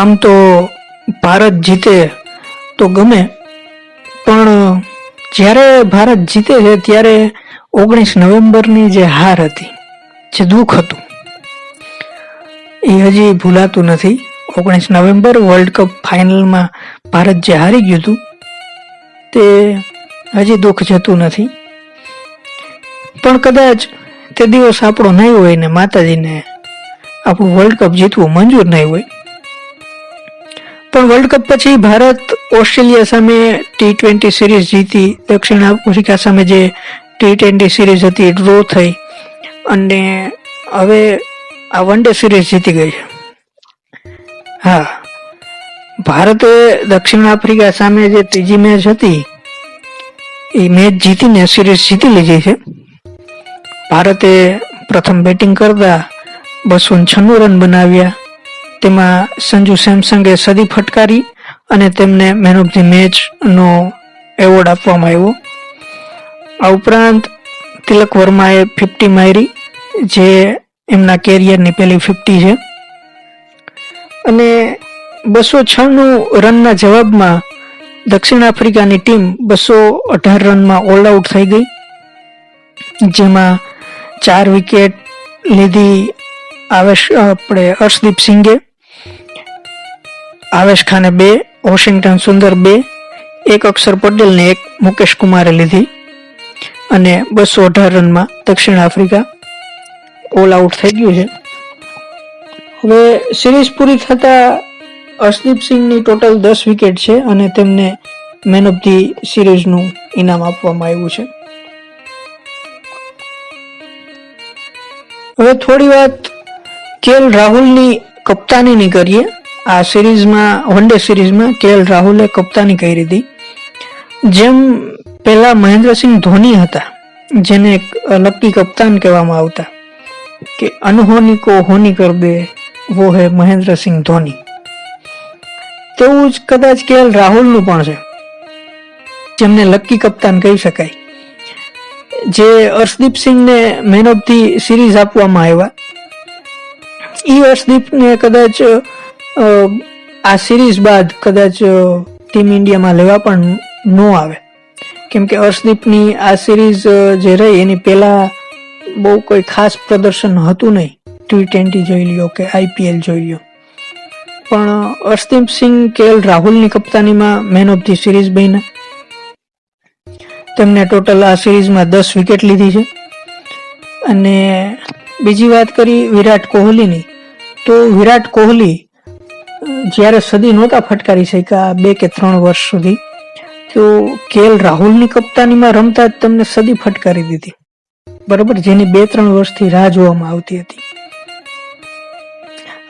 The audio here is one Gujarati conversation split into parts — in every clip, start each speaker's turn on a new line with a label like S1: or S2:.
S1: આમ તો ભારત જીતે તો ગમે. પણ જ્યારે ભારત જીતે છે ત્યારે ઓગણીસ નવેમ્બરની જે હાર હતી, જે દુઃખ હતું, એ હજી ભૂલાતું નથી. ઓગણીસ નવેમ્બર વર્લ્ડ કપ ફાઇનલમાં ભારત જે હારી ગયું હતું, તે હજી દુઃખ જતું નથી. પણ કદાચ તે દિવસ આપણો નહીં હોય ને માતાજીને આપણું વર્લ્ડ કપ જીતવું મંજૂર નહીં હોય. પણ વર્લ્ડ કપ પછી ભારત ઓસ્ટ્રેલિયા સામે ટી ટ્વેન્ટી સિરીઝ જીતી, દક્ષિણ આફ્રિકા સામે જે ટી ટ્વેન્ટી સિરીઝ હતી ડ્રો થઈ. અને હવે આ વન ડે સિરીઝ જીતી ગઈ છે. હા. ભારતે દક્ષિણ આફ્રિકા સામે જે ત્રીજી મેચ હતી, એ મેચ જીતીને સિરીઝ જીતી લીધી છે. ભારતે પ્રથમ બેટિંગ કરતા બસો છન્નું રન બનાવ્યા. તેમાં સંજુ સેમસંગે સદી ફટકારી અને તેમને મેન ઓફ ધી મેચ નો એવોર્ડ આપવામાં આવ્યો. આ ઉપરાંત તિલક વર્માએ ફિફ્ટી મારી, જે એમના કેરિયરની પહેલી ફિફ્ટી છે. અને બસો છન્નું રનના જવાબમાં દક્ષિણ આફ્રિકાની ટીમ બસો અઢાર રનમાં ઓલ આઉટ થઈ ગઈ, જેમાં ચાર વિકેટ લીધી આવેશ આપણે અર્શદીપ સિંઘે. આવેશ ખાને બે, વોશિંગ્ટન સુંદર બે, એક અક્ષર પટેલને એક મુકેશ કુમારે લીધી અને બસો અઢાર રનમાં દક્ષિણ આફ્રિકા ઓલ આઉટ થઈ ગયું છે. હવે સિરીઝ પૂરી થતા હર્ષદીપ સિંહની ટોટલ દસ વિકેટ છે અને તેમને મેન ઓફ ધી સિરીઝનું ઇનામ આપવામાં આવ્યું છે. હવે થોડી વાત કેએલ રાહુલની કપ્તાનીની કરીએ. આ સિરીઝમાં વન ડે સિરીઝમાં કેએલ રાહુલે કપ્તાની કરી હતી જેમ પહેલા મહેન્દ્રસિંહ ધોની હતા, જેને એક લકી કપ્તાન કહેવામાં આવતા, કે અનહોની કો હોની કર દે, વો હે મહેન્દ્રસિંહ ધોની. તેવું જ કદાચ કેએલ રાહુલનું પણ છે, જેમને લકી કપ્તાન કહી શકાય. જે હર્ષદીપ સિંહને મેન ઓફ ધી સિરીઝ આપવામાં આવ્યા. એ અર્ષદીપને કદાચ આ સિરીઝ બાદ કદાચ ટીમ ઇન્ડિયામાં લેવા પણ ન આવે. કેમ કે હર્ષદીપની આ સિરીઝ જે રહી, એની પહેલાં બહુ કોઈ ખાસ પ્રદર્શન હતું નહીં. ટી ટ્વેન્ટી જોઈ લ્યો કે આઈપીએલ જોઈ લ્યો. પણ અર્શદીપ સિંહ કેએલ રાહુલની કપ્તાનીમાં મેન ઓફ ધી સિરીઝ બન્યા. તેમને ટોટલ આ સિરીઝમાં દસ વિકેટ લીધી છે. અને બીજી વાત કરી વિરાટ કોહલીની. તો વિરાટ કોહલી જ્યારે સદી નહોતા ફટકારી શક્યા, બે કે ત્રણ વર્ષ સુધી, તો કેએલ રાહુલની કપ્તાનીમાં રમતા જ તમને સદી ફટકારી દીધી. બરોબર, જેની બે ત્રણ વર્ષથી રાહ જોવામાં આવતી હતી.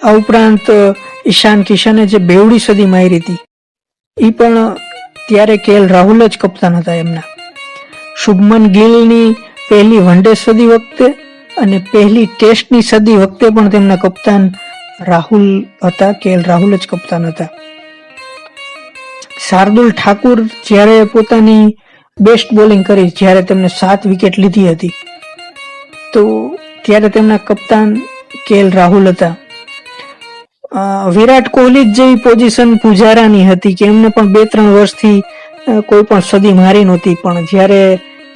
S1: આ ઉપરાંત, ઈશાન કિશને જે બેવડી સદી મારી હતી એ પણ ત્યારે કેએલ રાહુલ જ કપ્તાન હતા એમના. શુભમન ગિલની પહેલી વનડે સદી વખતે અને પહેલી ટેસ્ટની સદી વખતે પણ તેમના કપ્તાન રાહુલ હતા કે રાહુલ જ કપ્તાન હતા? શાર્દુલ ઠાકુર જ્યારે પોતાની બેસ્ટ બોલિંગ કરી, જ્યારે તેમને સાત વિકેટ લીધી હતી, તો ત્યારે તેમના કપ્તાન કે રાહુલ હતા. વિરાટ કોહલી જેવી પોઝિશન પુજારાની હતી કે એમને પણ બે ત્રણ વર્ષથી કોઈ પણ સદી મારી નહોતી, પણ જ્યારે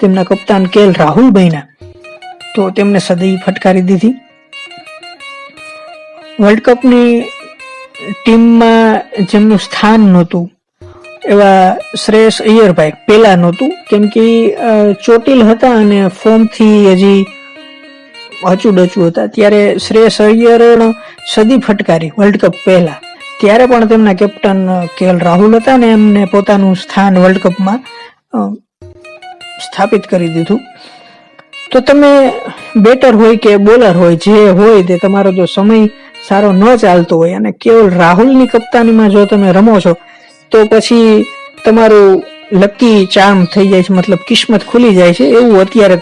S1: તેમના કપ્તાન કેએલ રાહુલ બન્યા, તો તેમને સદી ફટકારી દીધી. વર્લ્ડ કપની ટીમમાં જેમનું સ્થાન નહોતું, એવા શ્રેયસ અય્યરભાઈ પહેલાં નહોતું. કેમ કે ચોટીલ હતા અને ફોર્મથી હજી અચુડચું હતા. ત્યારે શ્રેયસ અય્યર સદી ફટકારી વર્લ્ડ કપ પહેલા. ત્યારે પણ તેમના કેપ્ટન કેએલ રાહુલ હતા ને એમને પોતાનું સ્થાન વર્લ્ડ કપમાં સ્થાપિત કરી દીધું. તો તમે બેટર હોય કે બોલર હોય, જે હોય તે તમારો જો સમય સારો ન ચાલતો હોય અને કેવળ રાહુલની કપ્તાનીમાં જો તમે રમો છો, તો પછી તમારું લકી ચાર્મ થઈ જાય છે, મતલબ કિસ્મત ખુલી જાય છે, એવું અત્યારે